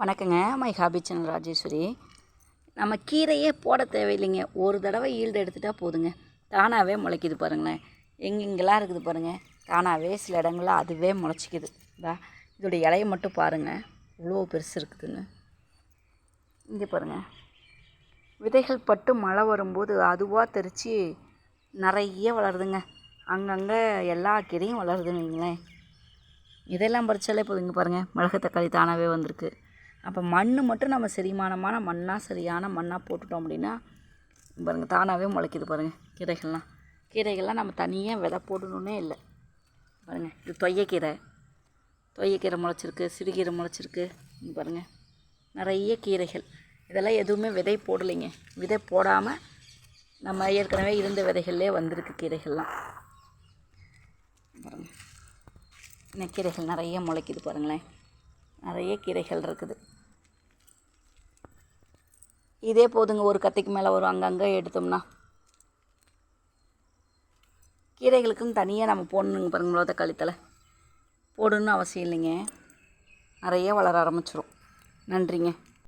வணக்கங்க. My hobby channel Rajeshwari. நம்ம கீரையே போட தேவையில்லைங்க. ஒரு தடவை ஈல்டு எடுத்துட்டால் போதுங்க. தானாகவே முளைக்குது பாருங்களேன். எங்கெங்கெல்லாம் இருக்குது பாருங்கள் தானாகவே சில இடங்களில் அதுவே முளைச்சிக்குது. இதா இதோடைய இலையை மட்டும் பாருங்கள் இவ்வளோ பெருசு இருக்குதுன்னு. இங்கே பாருங்கள் விதைகள் பட்டு மழை வரும்போது அதுவாக தெரித்து நிறைய வளருதுங்க. அங்கங்கே எல்லா கீரையும் வளருதுன்னு வைங்களேன். இதெல்லாம் பறிச்சாலே போதுங்க பாருங்கள் மிளகு தக்காளி தானாகவே வந்திருக்கு. அப்போ மண் மட்டும் நம்ம செரிமானமான மண்ணாக சரியான மண்ணாக போட்டுட்டோம் அப்படின்னா பாருங்கள் தானாகவே முளைக்கிது பாருங்கள் கீரைகள்லாம். கீரைகள்லாம் நம்ம தனியாக விதை போடணுன்னே இல்லை. பாருங்கள் இது தொய்யக்கீரை. தொய்யக்கீரை முளைச்சிருக்கு சிறுகீரை முளைச்சிருக்கு. பாருங்கள் நிறைய கீரைகள். இதெல்லாம் எதுவுமே விதை போடலைங்க. விதை போடாமல் நம்ம ஏற்கனவே இருந்த விதைகள்லே வந்திருக்கு கீரைகள்லாம். பாருங்கள் இன்னும் கீரைகள் நிறைய முளைக்குது பாருங்களேன். நிறைய கீரைகள் இருக்குது. இதே போதுங்க ஒரு கத்திக்கு மேலே வரும் அங்கங்கே எடுத்தோம்னா. கீரைகளுக்குன்னு தனியாக நம்ம போடணுங்க பாருங்க மிளகு தக்காளி போடணும்னு அவசியம் இல்லைங்க. நிறைய வளர ஆரம்பிச்சிடும் நன்றிங்க.